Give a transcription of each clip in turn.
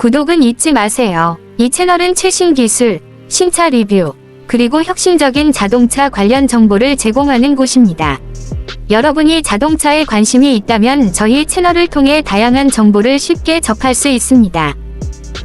구독은 잊지 마세요. 이 채널은 최신 기술, 신차 리뷰, 그리고 혁신적인 자동차 관련 정보를 제공하는 곳입니다. 여러분이 자동차에 관심이 있다면 저희 채널을 통해 다양한 정보를 쉽게 접할 수 있습니다.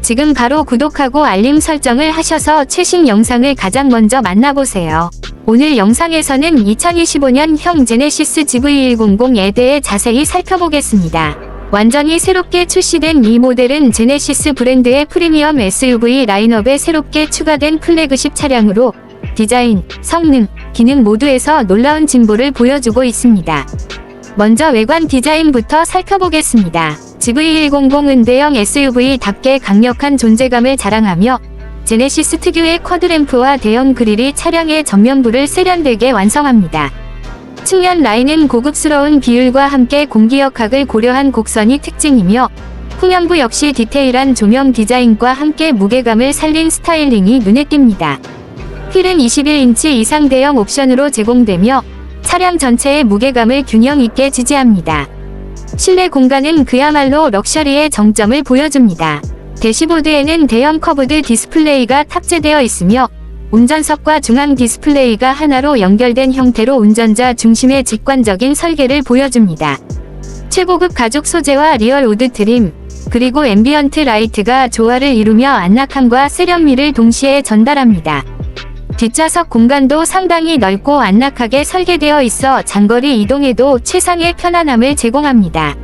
지금 바로 구독하고 알림 설정을 하셔서 최신 영상을 가장 먼저 만나보세요. 오늘 영상에서는 2025년형 제네시스 GV100에 대해 자세히 살펴보겠습니다. 완전히 새롭게 출시된 이 모델은 제네시스 브랜드의 프리미엄 SUV 라인업에 새롭게 추가된 플래그십 차량으로 디자인, 성능, 기능 모두에서 놀라운 진보를 보여주고 있습니다. 먼저 외관 디자인부터 살펴보겠습니다. GV100 은대형 SUV답게 강력한 존재감을 자랑하며 제네시스 특유의 쿼드램프와 대형 그릴이 차량의 전면부를 세련되게 완성합니다. 측면 라인은 고급스러운 비율과 함께 공기역학을 고려한 곡선이 특징이며 후면부 역시 디테일한 조명 디자인과 함께 무게감을 살린 스타일링이 눈에 띕니다. 휠은 21인치 이상 대형 옵션으로 제공되며 차량 전체의 무게감을 균형 있게 지지합니다. 실내 공간은 그야말로 럭셔리의 정점을 보여줍니다. 대시보드에는 대형 커브드 디스플레이가 탑재되어 있으며 운전석과 중앙 디스플레이가 하나로 연결된 형태로 운전자 중심의 직관적인 설계를 보여줍니다. 최고급 가죽 소재와 리얼 우드 트림, 그리고 앰비언트 라이트가 조화를 이루며 안락함과 세련미를 동시에 전달합니다. 뒷좌석 공간도 상당히 넓고 안락하게 설계되어 있어 장거리 이동에도 최상의 편안함을 제공합니다.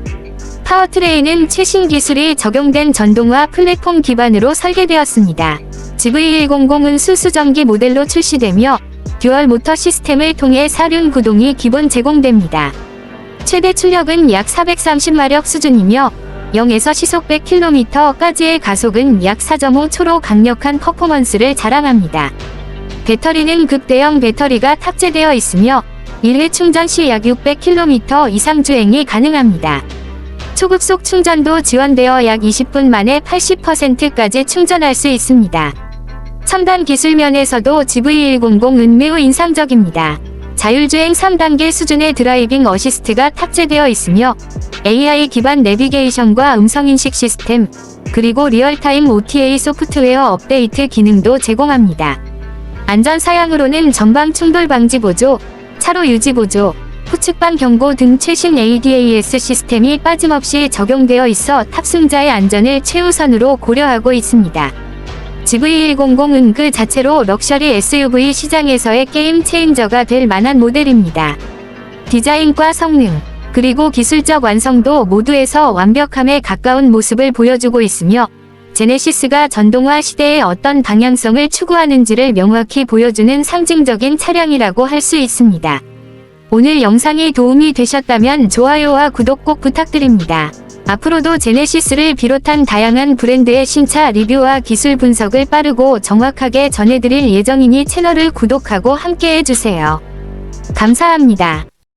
파워트레인은 최신 기술이 적용된 전동화 플랫폼 기반으로 설계되었습니다. GV100은 수수전기 모델로 출시되며 듀얼 모터 시스템을 통해 사륜 구동이 기본 제공됩니다. 최대 출력은 약 430마력 수준이며 0에서 시속 100km까지의 가속은 약 4.5초로 강력한 퍼포먼스를 자랑합니다. 배터리는 극대형 배터리가 탑재되어 있으며 1회 충전 시 약 600km 이상 주행이 가능합니다. 초급속 충전도 지원되어 약 20분 만에 80%까지 충전할 수 있습니다. 첨단 기술 면에서도 GV100은 매우 인상적입니다. 자율주행 3단계 수준의 드라이빙 어시스트가 탑재되어 있으며 AI 기반 내비게이션과 음성인식 시스템, 그리고 리얼타임 OTA 소프트웨어 업데이트 기능도 제공합니다. 안전 사양으로는 전방 충돌 방지 보조, 차로 유지 보조, 후측방 경고 등 최신 ADAS 시스템이 빠짐없이 적용되어 있어 탑승자의 안전을 최우선으로 고려하고 있습니다. GV100은 그 자체로 럭셔리 SUV 시장에서의 게임 체인저가 될 만한 모델입니다. 디자인과 성능, 그리고 기술적 완성도 모두에서 완벽함에 가까운 모습을 보여주고 있으며 제네시스가 전동화 시대의 어떤 방향성을 추구하는지를 명확히 보여주는 상징적인 차량이라고 할 수 있습니다. 오늘 영상이 도움이 되셨다면 좋아요와 구독 꼭 부탁드립니다. 앞으로도 제네시스를 비롯한 다양한 브랜드의 신차 리뷰와 기술 분석을 빠르고 정확하게 전해드릴 예정이니 채널을 구독하고 함께해 주세요. 감사합니다.